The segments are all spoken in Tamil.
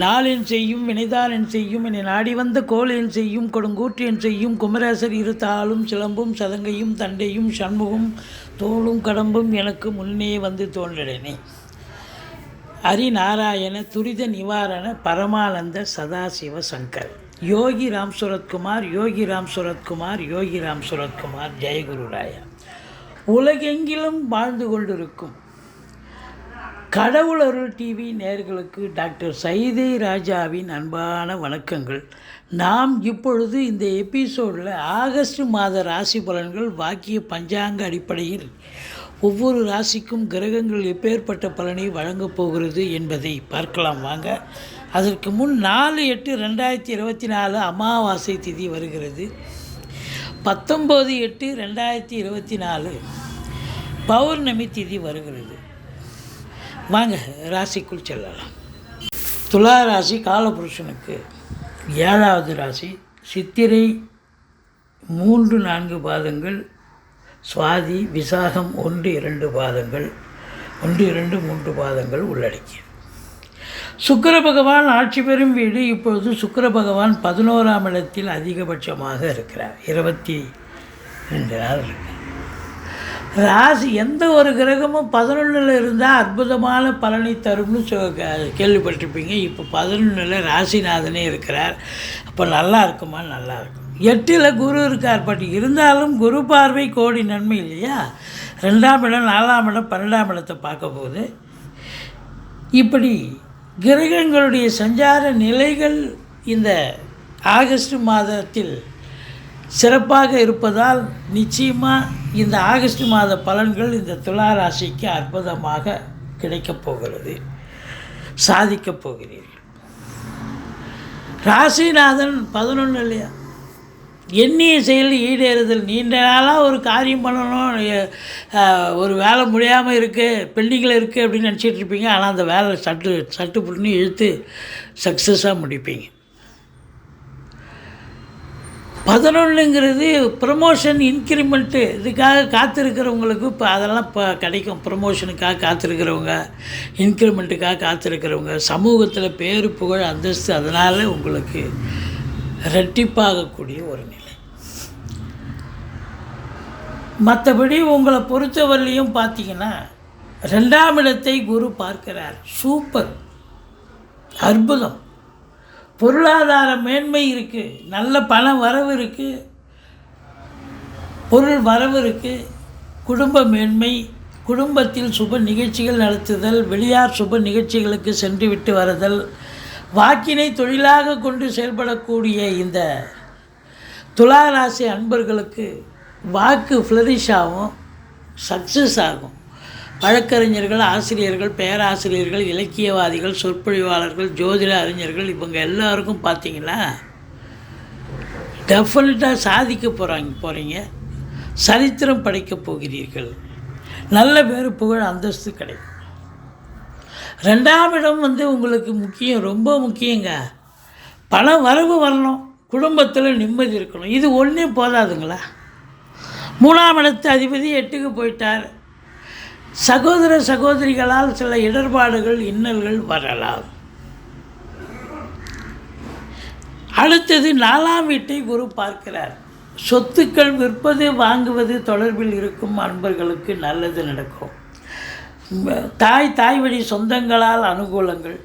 நாளின் செய்யும் வினைதானென் செய்யும் என்னை நாடி வந்த கோலென் செய்யும் கொடுங்கூற்றியன் செய்யும் குமரேசர் இரு தாளும் சிலம்பும் சதங்கையும் தண்டையும் சண்முகம் தோளும் கடம்பும் எனக்கு முன்னே வந்து தோன்றினே. ஹரிநாராயண துரித நிவாரண பரமானந்த சதாசிவ சங்கர். யோகி ராம் சுரத்குமார் யோகி ராம் சுரத்குமார் யோகி ராம் சுரத்குமார் ஜெயகுருராயா உலகெங்கிலும் வாழ்ந்து கொண்டிருக்கும். கடவுள் அருள் டிவி நேர்களுக்கு டாக்டர் சைதை ராஜாவின் அன்பான வணக்கங்கள். நாம் இப்பொழுது இந்த எபிசோடில் ஆகஸ்ட் மாத ராசி பலன்கள் வாக்கிய பஞ்சாங்க அடிப்படையில் ஒவ்வொரு ராசிக்கும் கிரகங்கள் எப்பேற்பட்ட பலனை வழங்கப் போகிறது என்பதை பார்க்கலாம் வாங்க. அதற்கு முன் நாலு எட்டு ரெண்டாயிரத்தி இருபத்தி நாலு அமாவாசை திதி வருகிறது. பத்தொம்போது எட்டு ரெண்டாயிரத்தி இருபத்தி நாலு பௌர்ணமி திதி வருகிறது. வாங்க ராசிக்குள் செல்லலாம். துலா ராசி காலபுருஷனுக்கு ஏழாவது ராசி சித்திரை மூன்று நான்கு பாதங்கள் சுவாதி விசாகம் ஒன்று இரண்டு பாதங்கள் ஒன்று இரண்டு மூன்று பாதங்கள் உள்ளடக்கியது சுக்கர பகவான் ஆட்சி பெறும் வீடு இப்பொழுது சுக்கர பகவான் பதினோராம் இடத்தில் அதிகபட்சமாக இருக்கிறார். இருபத்தி ரெண்டு நாள் இருக்கு. ராசி எந்த ஒரு கிரகமும் பதினொன்றில் இருந்தால் அற்புதமான பலனை தரும்னு சொ கேள்விப்பட்டிருப்பீங்க. இப்போ பதினொன்றில் ராசிநாதனே இருக்கிறார். அப்போ நல்லா இருக்குமா? நல்லா இருக்கும். எட்டில் குரு இருக்கார். பட் இருந்தாலும் குரு பார்வை கோடி நன்மை இல்லையா? ரெண்டாம் இடம் நாலாம் இடம் பன்னெண்டாம் இடத்தை பார்க்க போகுது. இப்படி கிரகங்களுடைய சஞ்சார நிலைகள் இந்த ஆகஸ்ட் மாதத்தில் சிறப்பாக இருப்பதால் நிச்சயமாக இந்த ஆகஸ்ட் மாத பலன்கள் இந்த துலா ராசிக்கு அற்புதமாக கிடைக்கப் போகிறது. சாதிக்கப் போகிறீர்கள். ராசிநாதன் பதினொன்று இல்லையா? எண்ணிய செயல் ஈடேறுதல். நீண்ட நாளாக ஒரு காரியம் பண்ணணும். ஒரு வேலை முடியாமல் இருக்குது பெண்டிங்கில் இருக்குது அப்படின்னு நினச்சிட்ருப்பீங்க ஆனால் அந்த வேலை சட்டு சட்டு புட்டுன்னு இழுத்து சக்ஸஸாக முடிப்பீங்க. பதினொன்றுங்கிறது ப்ரமோஷன் இன்க்ரிமெண்ட்டு இதுக்காக காத்திருக்கிறவங்களுக்கு இப்போ அதெல்லாம் இப்போ கிடைக்கும். ப்ரமோஷனுக்காக காத்திருக்கிறவங்க இன்க்ரிமெண்ட்டுக்காக காத்திருக்கிறவங்க சமூகத்தில் பேர் புகழ் அந்தஸ்து அதனால் உங்களுக்கு ரெட்டிப்பாகக்கூடிய ஒரு நிலை. மற்றபடி உங்களை பொறுத்தவரையிலையும் பார்த்தீங்கன்னா ரெண்டாம் இடத்தை குரு பார்க்கிறார். சூப்பர். அற்புதம். பொருளாதார மேன்மை இருக்குது நல்ல பண வரவு இருக்குது பொருள் வரவு இருக்குது குடும்ப மேன்மை குடும்பத்தில் சுப நிகழ்ச்சிகள் நடத்துதல் வெளியார் சுப நிகழ்ச்சிகளுக்கு சென்று விட்டு வருதல் வாக்கினை தொழிலாக கொண்டு செயல்படக்கூடிய இந்த துலா ராசி அன்பர்களுக்கு வாக்கு ஃப்ளரிஷ் ஆகும் சக்ஸஸ் ஆகும். வழக்கறிஞர்கள் ஆசிரியர்கள் பேராசிரியர்கள் இலக்கியவாதிகள் சொற்பொழிவாளர்கள் ஜோதிட அறிஞர்கள் இவங்க எல்லாருக்கும் பார்த்தீங்கன்னா டெஃபினட்டாக சாதிக்க போகிறாங்க போகிறீங்க சரித்திரம் படைக்கப் போகிறீர்கள். நல்ல பேர் புகழ் அந்தஸ்து கிடைக்கும். ரெண்டாம் இடம் வந்து உங்களுக்கு முக்கியம் ரொம்ப முக்கியங்க. பண வரவு வரணும். குடும்பத்தில் நிம்மதி இருக்கணும். இது ஒன்றே போதாதுங்களா? மூணாம் இடத்து அதிபதி எட்டுக்கு போயிட்டார். சகோதர சகோதரிகளால் சில இடர்பாடுகள் இன்னல்கள் வரலாம். அடுத்தது நாலாம் வீட்டை குரு பார்க்கிறார். சொத்துக்கள் விற்பது வாங்குவது தொடர்பில் இருக்கும் அன்பர்களுக்கு நல்லது நடக்கும். தாய் தாய் வழி சொந்தங்களால் அனுகூலங்கள்.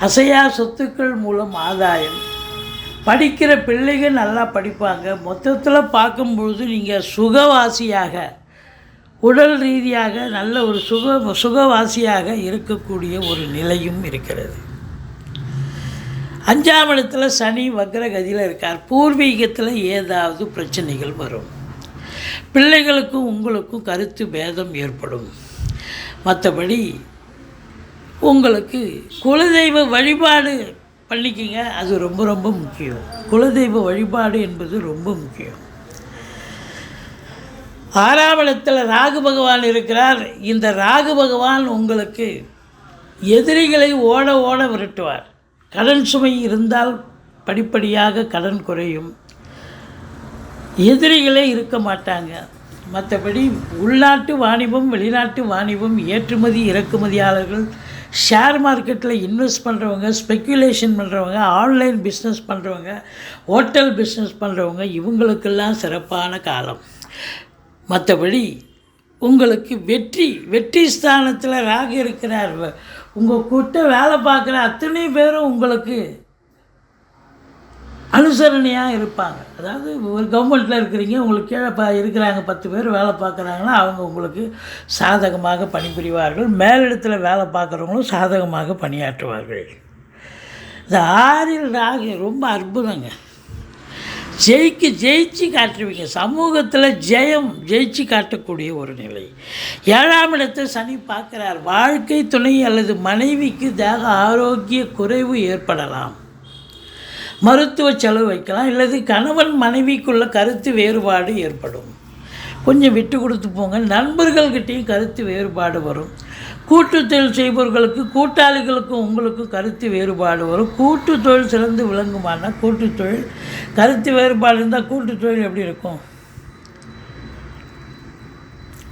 அசையா சொத்துக்கள் மூலம் ஆதாயம். படிக்கிற பிள்ளைகள் நல்லா படிப்பாங்க. மொத்தத்தில் பார்க்கும்பொழுது நீங்கள் சுகவாசியாக உடல் ரீதியாக நல்ல ஒரு சுக சுகவாசியாக இருக்கக்கூடிய ஒரு நிலையும் இருக்கிறது. அஞ்சாம் இடத்துல சனி வக்ரகதியில் இருக்கார். பூர்வீகத்தில் ஏதாவது பிரச்சனைகள் வரும். பிள்ளைகளுக்கும் உங்களுக்கும் கருத்து பேதம் ஏற்படும். மற்றபடி உங்களுக்கு குலதெய்வ வழிபாடு பண்ணிக்கிங்க அது ரொம்ப ரொம்ப முக்கியம். குலதெய்வ வழிபாடு என்பது ரொம்ப முக்கியம். ஆறாம் ராகு பகவான் இருக்கிறார். இந்த ராகு பகவான் உங்களுக்கு எதிரிகளை ஓட ஓட விரட்டுவார். கடன் சுமை இருந்தால் படிப்படியாக கடன் குறையும். எதிரிகளே இருக்க மாட்டாங்க. மற்றபடி உள்நாட்டு வாணிபம் வெளிநாட்டு வாணிபம் ஏற்றுமதி இறக்குமதியாளர்கள் ஷேர் மார்க்கெட்டில் இன்வெஸ்ட் பண்ணுறவங்க ஸ்பெக்குலேஷன் பண்ணுறவங்க ஆன்லைன் பிஸ்னஸ் பண்ணுறவங்க ஹோட்டல் பிஸ்னஸ் பண்ணுறவங்க இவங்களுக்கெல்லாம் சிறப்பான காலம். மற்றபடி உங்களுக்கு வெற்றி வெற்றி ஸ்தானத்தில் ராகு இருக்கிறார். உங்கள் கூட்ட வேலை பார்க்குற அத்தனை பேரும் உங்களுக்கு அனுசரணையாக இருப்பாங்க. அதாவது ஒரு கவர்மெண்ட்டில் இருக்கிறீங்க உங்களுக்கு கீழே ப இருக்கிறாங்க பத்து பேர் வேலை பார்க்குறாங்கன்னா அவங்க உங்களுக்கு சாதகமாக பணிபுரிவார்கள். மேலிடத்தில் வேலை பார்க்குறவங்களும் சாதகமாக பணியாற்றுவார்கள். இந்த ஆறில் ராகு ரொம்ப அற்புதங்க. ஜெயிக்கு ஜெயிச்சு காட்டுவீங்க சமூகத்தில் ஜெயம் ஜெயிச்சு காட்டக்கூடிய ஒரு நிலை. ஏழாம் இடத்தை சனி பார்க்குறார். வாழ்க்கை துணை அல்லது மனைவிக்கு தேக ஆரோக்கிய குறைவு ஏற்படலாம். மருத்துவ செலவு வைக்கலாம். அல்லது கணவன் மனைவிக்குள்ள கருத்து வேறுபாடு ஏற்படும். கொஞ்சம் விட்டு கொடுத்து போங்க. நண்பர்கள்கிட்டேயும் கருத்து வேறுபாடு வரும். கூட்டு தொழில் செய்பவர்களுக்கு கூட்டாளிகளுக்கும் உங்களுக்கும் கருத்து வேறுபாடு வரும். கூட்டு தொழில் சிறந்து விளங்குமானா கூட்டு தொழில் கருத்து வேறுபாடு இருந்தால் கூட்டு தொழில் எப்படி இருக்கும்?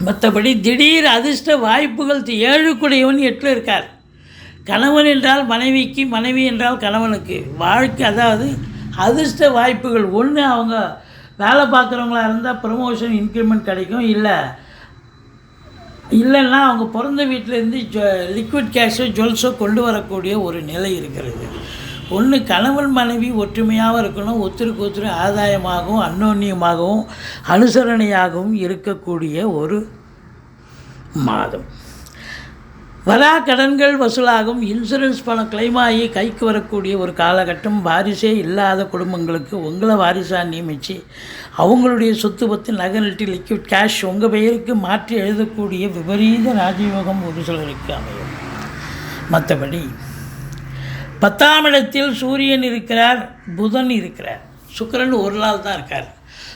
மற்றபடி திடீர் அதிர்ஷ்ட வாய்ப்புகள் ஏழுக்குடையவன் எட்டில் இருக்கார். கணவன் என்றால் மனைவிக்கு மனைவி என்றால் கணவனுக்கு. வாழ்க்கை அதாவது அதிர்ஷ்ட வாய்ப்புகள். ஒன்று அவங்க வேலை பார்க்குறவங்களா இருந்தால் ப்ரமோஷன் இன்க்ரிமெண்ட் கிடைக்கும். இல்லை இல்லைன்னா அவங்க பிறந்த வீட்டிலேருந்து ஜொ லிக்விட் கேஷோ ஜுவல்ஸோ கொண்டு வரக்கூடிய ஒரு நிலை இருக்கிறது. ஒன்று கணவன் மனைவி ஒற்றுமையாகவும் இருக்கணும். ஒருத்தருக்கு ஒருத்தர் ஆதாயமாகவும் அன்னோன்யமாகவும் அனுசரணையாகவும் இருக்கக்கூடிய ஒரு மாதம். வரா கடன்கள் வசூலாகும். இன்சூரன்ஸ் பணம் கிளைம் ஆகி கைக்கு வரக்கூடிய ஒரு காலகட்டம் வாரிசே இல்லாத குடும்பங்களுக்கு உங்களை வாரிசாக நியமித்து அவங்களுடைய சொத்து பத்து நகரட்டி லிக்விட் கேஷ் உங்கள் பெயருக்கு மாற்றி எழுதக்கூடிய விபரீத ராஜயோகம் ஒரு சிலருக்கு அமையும். மற்றபடி பத்தாம் இடத்தில் சூரியன் இருக்கிறார் புதன் இருக்கிறார். சுக்கரன் ஒரு நாள் தான் இருக்கார்.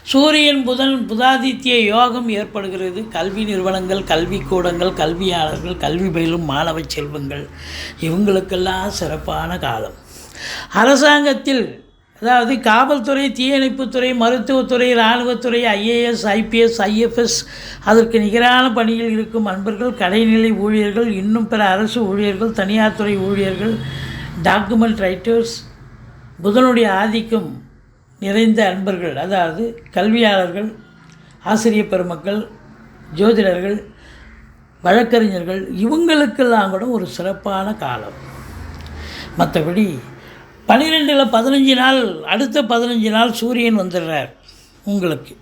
சூரியன் புதன் புதாதித்ய யோகம் ஏற்படுகிறது. கல்வி நிறுவனங்கள் கல்விக்கூடங்கள் கல்வியாளர்கள் கல்வி பயிலும் மாணவ செல்வங்கள். இவங்களுக்கெல்லாம் சிறப்பான காலம். அரசாங்கத்தில் அதாவது காவல்துறை தீயணைப்புத்துறை மருத்துவத்துறை இராணுவத்துறை ஐஏஎஸ் ஐபிஎஸ் ஐஎஃப்எஸ் அதற்கு நிகரான பணியில் இருக்கும் அன்பர்கள் கடைநிலை ஊழியர்கள் இன்னும் பிற அரசு ஊழியர்கள் தனியார் துறை ஊழியர்கள் டாக்குமெண்ட் ரைட்டர்ஸ் புதனுடைய ஆதிக்கம் நிறைந்த அன்பர்கள் அதாவது கல்வியாளர்கள் ஆசிரியர் பெருமக்கள் ஜோதிடர்கள் வழக்கறிஞர்கள் இவங்களுக்கெல்லாம் கூட ஒரு சிறப்பான காலம். மற்றபடி பன்னிரெண்டில் பதினஞ்சு நாள் அடுத்த பதினஞ்சு நாள் சூரியன் வந்துடுறார் உங்களுக்கு.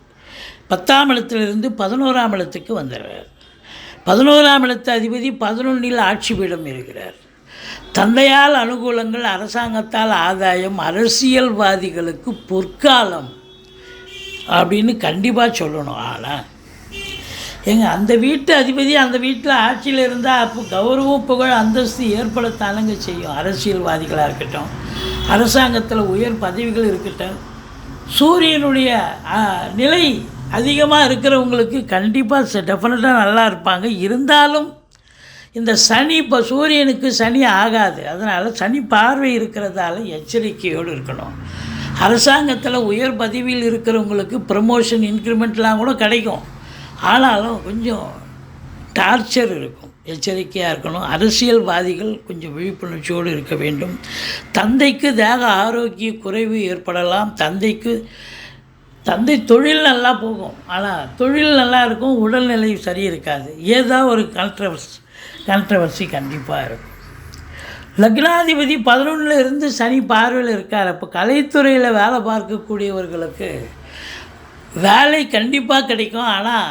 பத்தாம் இடத்திலிருந்து பதினோராம் இடத்துக்கு வந்துடுறார். பதினோராம் இடத்து அதிபதி பதினொன்றில் ஆட்சி பீடம் இருக்கிறார். தந்தையால் அனுகூலங்கள் அரசாங்கத்தால் ஆதாயம் அரசியல்வாதிகளுக்கு பொற்காலம் அப்படின்னு கண்டிப்பாக சொல்லணும். ஆனால் ஏங்க அந்த வீட்டு அதிபதி அந்த வீட்டில் ஆட்சியில் இருந்தால் அப்போ கௌரவம் புகழ் அந்தஸ்து ஏற்படுத்தானுங்க செய்யும். அரசியல்வாதிகளாக இருக்கட்டும் அரசாங்கத்தில் உயர் பதவிகள் இருக்கட்டும் சூரியனுடைய நிலை அதிகமாக இருக்கிறவங்களுக்கு கண்டிப்பாக டெஃபினட்டாக நல்லா இருப்பாங்க. இருந்தாலும் இந்த சனி இப்போ சூரியனுக்கு சனி ஆகாது. அதனால் சனி பார்வை இருக்கிறதால எச்சரிக்கையோடு இருக்கணும். அரசாங்கத்தில் உயர் பதவியில் இருக்கிறவங்களுக்கு ப்ரமோஷன் இன்க்ரிமெண்ட்லாம் கூட கிடைக்கும். ஆனாலும் கொஞ்சம் டார்ச்சர் இருக்கும். எச்சரிக்கையாக இருக்கணும். அரசியல்வாதிகள் கொஞ்சம் விழிப்புணர்ச்சியோடு இருக்க வேண்டும். தந்தைக்கு தேக ஆரோக்கிய குறைவு ஏற்படலாம். தந்தைக்கு தந்தை தொழில் நல்லா போகும். ஆனால் தொழில் நல்லா இருக்கும். உடல்நிலை சரி இருக்காது ஏதோ ஒரு கான்ட்ரவர்ஸ் கான்ட்ரவர்சி கண்டிப்பாக இருக்கும். லக்னாதிபதி பதினொன்றில் இருந்து சனி பார்வையில் இருக்கார். அப்போ கலைத்துறையில் வேலை பார்க்கக்கூடியவர்களுக்கு வேலை கண்டிப்பாக கிடைக்கும். ஆனால்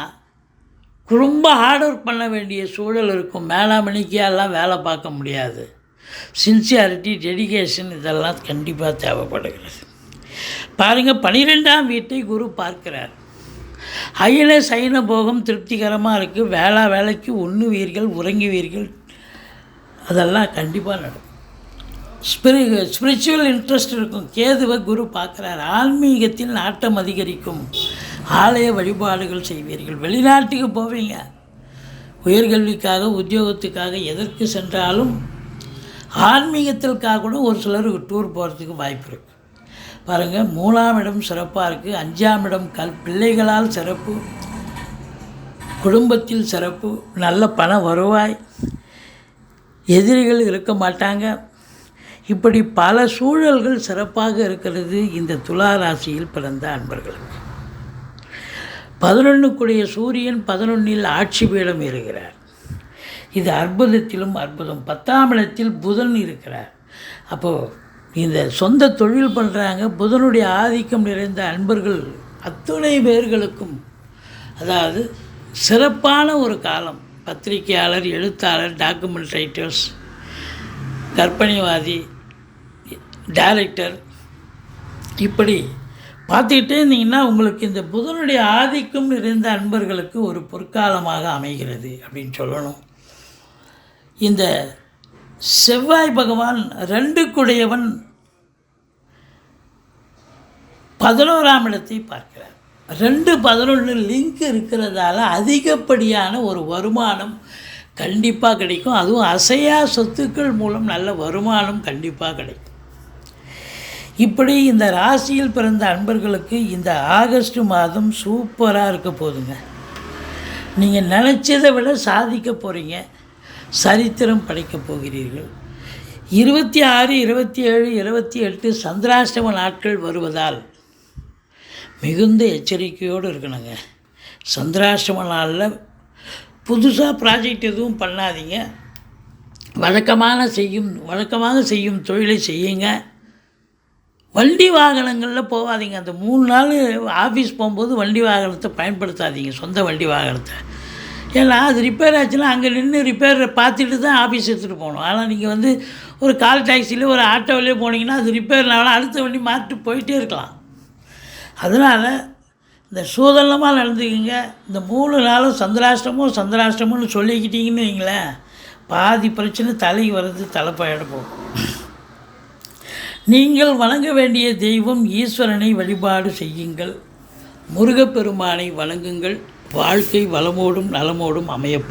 ரொம்ப ஹார்ட் ஒர்க் பண்ண வேண்டிய சூழல் இருக்கும். மேலாமணிக்கெல்லாம் வேலை பார்க்க முடியாது. சின்சியாரிட்டி டெடிகேஷன் இதெல்லாம் கண்டிப்பாக தேவைப்படுகிறது. பாருங்கள் பனிரெண்டாம் வீட்டை குரு பார்க்கிறார். அகில சைன போகம் திருப்திகரமாக இருக்குது வேளா வேலைக்கு உண்ணுவீர்கள் உறங்குவீர்கள். அதெல்லாம் கண்டிப்பாக நடக்கும். ஸ்பிரி ஸ்பிரிச்சுவல் இன்ட்ரெஸ்ட் இருக்கும். கேதுவை குரு பார்க்குறாரு. ஆன்மீகத்தில் நாட்டம் அதிகரிக்கும். ஆலய வழிபாடுகள் செய்வீர்கள். வெளிநாட்டுக்கு போவீங்க. உயர்கல்விக்காக உத்தியோகத்துக்காக எதற்கு சென்றாலும் ஆன்மீகத்திற்காக கூட ஒரு சிலருக்கு டூர் போகிறதுக்கு வாய்ப்பு இருக்குது பாருங்கள் மூணாம் இடம் சிறப்பாக இருக்குது அஞ்சாம் இடம் கல் பிள்ளைகளால் சிறப்பு. குடும்பத்தில் சிறப்பு. நல்ல பண வருவாய். எதிரிகள் இருக்க மாட்டாங்க. இப்படி பல சூழல்கள் சிறப்பாக இருக்கிறது இந்த துலா ராசியில் பிறந்த அன்பர்களுக்கு. பதினொன்றுக்குடைய சூரியன் பதினொன்றில் ஆட்சி பீடம் இருக்கிறார் இது அற்புதத்திலும் அற்புதம். பத்தாம் இடத்தில் புதன் இருக்கிறார். அப்போது இந்த சொந்த தொழில் பண்ணுறாங்க புதனுடைய ஆதிக்கம் நிறைந்த அன்பர்கள் அத்துணை பேர்களுக்கும். அதாவது சிறப்பான ஒரு காலம். பத்திரிகையாளர் எழுத்தாளர் டாக்குமெண்ட் ரைட்டர்ஸ் கற்பனைவாதி டைரக்டர் இப்படி பார்த்துக்கிட்டே இருந்தீங்கன்னா உங்களுக்கு இந்த புதனுடைய ஆதிக்கம் நிறைந்த அன்பர்களுக்கு ஒரு பொற்காலமாக அமைகிறது அப்படின்னு சொல்லணும். இந்த செவ்வாய் பகவான் ரெண்டுக்குடையவன் பதினோராம் இடத்தை பார்க்கிறார். ரெண்டு பதினொன்று லிங்க் இருக்கிறதால அதிகப்படியான ஒரு வருமானம் கண்டிப்பாக கிடைக்கும். அதுவும் அசையா சொத்துக்கள் மூலம் நல்ல வருமானம் கண்டிப்பாக கிடைக்கும். இப்படி இந்த ராசியில் பிறந்த அன்பர்களுக்கு இந்த ஆகஸ்ட் மாதம் சூப்பராக இருக்க போதுங்க. நீங்கள் நினச்சதை விட சாதிக்க போகிறீங்க சரித்திரம் படைக்கப் போகிறீர்கள். இருபத்தி ஆறு இருபத்தி ஏழு இருபத்தி எட்டு சந்திராஷ்டம நாட்கள் வருவதால் மிகுந்த எச்சரிக்கையோடு இருக்கணுங்க. சந்திராஷ்டம நாளில் புதுசாக ப்ராஜெக்ட் எதுவும் பண்ணாதீங்க. வழக்கமான செய்யும் வழக்கமாக செய்யும் தொழிலை செய்யுங்க. வண்டி வாகனங்களில் போகாதீங்க அந்த மூணு நாள் ஆஃபீஸ் போகும்போது வண்டி வாகனத்தை பயன்படுத்தாதீங்க. சொந்த வண்டி வாகனத்தை. ஏன்னா அது ரிப்பேர் ஆச்சுன்னா அங்கே நின்று ரிப்பேர் பார்த்துட்டு தான் ஆஃபீஸ் எடுத்துகிட்டு போகணும். ஆனால் நீங்கள் வந்து ஒரு கால் டாக்ஸியில் ஒரு ஆட்டோவிலே போனீங்கன்னா அது ரிப்பேர்னாலும் அடுத்த வண்டி மாற்றிட்டு போயிட்டே இருக்கலாம். அதனால் இந்த சூதனமாக நடந்துக்கிங்க. இந்த மூணு நாளும் சந்திராஷ்டமும் சந்திராஷ்டமும்னு சொல்லிக்கிட்டிங்கன்னு வைங்களேன் பாதி பிரச்சனை தலைக்கு வர்றது தலைப்பாயிட போகும். நீங்கள் வணங்க வேண்டிய தெய்வம் ஈஸ்வரனை வழிபாடு செய்யுங்கள். முருகப்பெருமானை வணங்குங்கள். வாழ்க்கை வளமோடும் நலமோடும் அமையப்